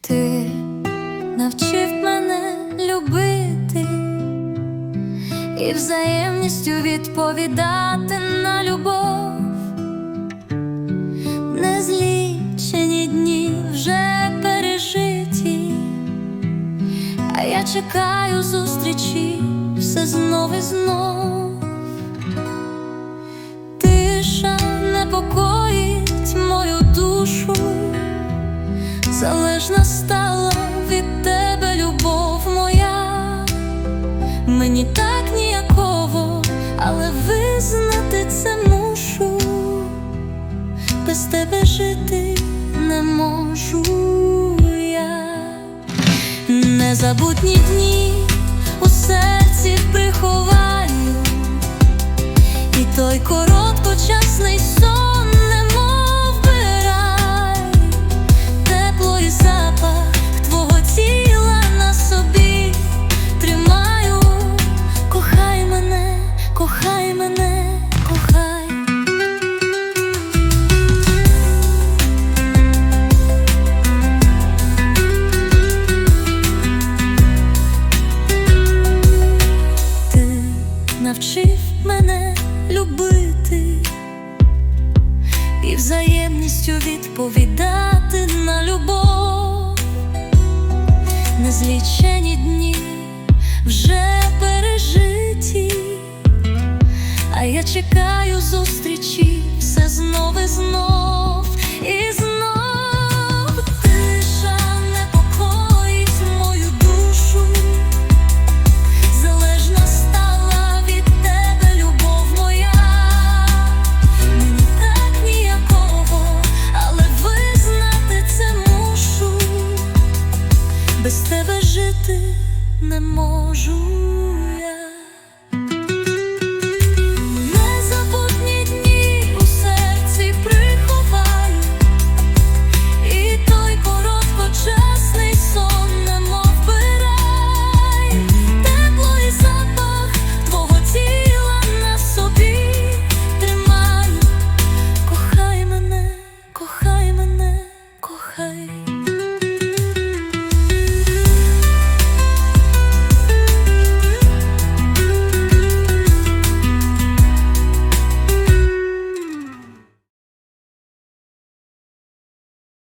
Ти навчив мене любити і взаємністю відповідати на любов. Незлічені дні вже пережиті, а я чекаю зустрічі все знов і знов. Залежна стала від тебе любов моя. Мені так ніяково, але визнати це мушу. Без тебе жити не можу я. Незабутні дні у навчив мене любити і взаємністю відповідати на любов. Незлічені дні вже пережиті, а я чекаю зустрічі все знов і знов. не можу я.